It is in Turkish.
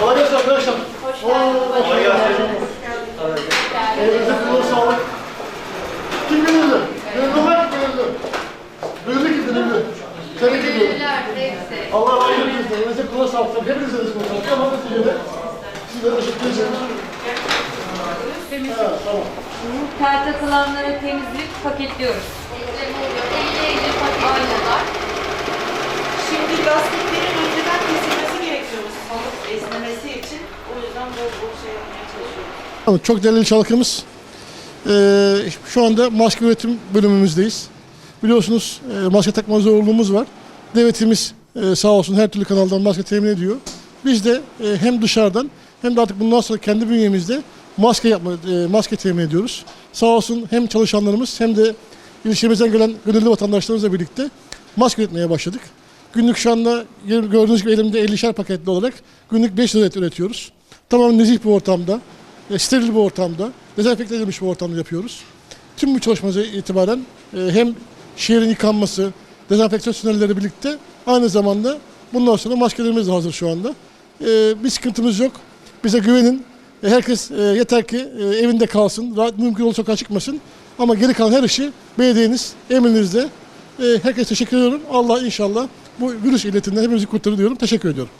Kolay gelsin arkadaşlar. Hoş geldin. Kolay gelsin. Elinize kulağa sağlık. Kim gönüllü? Gönüllü var mı gönüllü? Gönüllü kim gönüllü? Seni. Gönüllüler hepsi. Allah razı olsun. Elinize kulağa sağlık. Hepinize de kulağa sağlık. Ama neticede size teşekkür ederim. Evet, tamam. Tel takılanları temizleyip paketliyoruz. Paketliyorlar. Şimdi lastiklerin önceden kesilmesi gerekiyormuş Çok değerli çalkımız. Ee, şu anda maske üretim bölümümüzdeyiz. Biliyorsunuz e, maske takma zorunluluğumuz var. Devletimiz e, sağ olsun her türlü kanaldan maske temin ediyor. Biz de e, hem dışarıdan hem de artık bundan sonra kendi bünyemizde maske yapma, e, maske temin ediyoruz. Sağ olsun hem çalışanlarımız hem de ilçemizden gelen gönüllü vatandaşlarımızla birlikte maske üretmeye başladık. Günlük şu anda gördüğünüz gibi elimde 50'şer paketli olarak günlük 5 adet üretiyoruz. Tamamen nezih bir ortamda, e, steril bir ortamda, dezenfekte edilmiş bir ortamda yapıyoruz. Tüm bu çalışmamıza itibaren e, hem şehrin yıkanması, dezenfeksiyon sünneleri birlikte aynı zamanda bundan sonra maskelerimiz de hazır şu anda. E, bir sıkıntımız yok. Bize güvenin. Herkes yeter ki evinde kalsın, rahat, mümkün olursa sokağa çıkmasın. Ama geri kalan her işi belediyeniz emrinizde. Herkese teşekkür ediyorum. Allah inşallah bu virüs illetinden hepimizi kurtarır diyorum. Teşekkür ediyorum.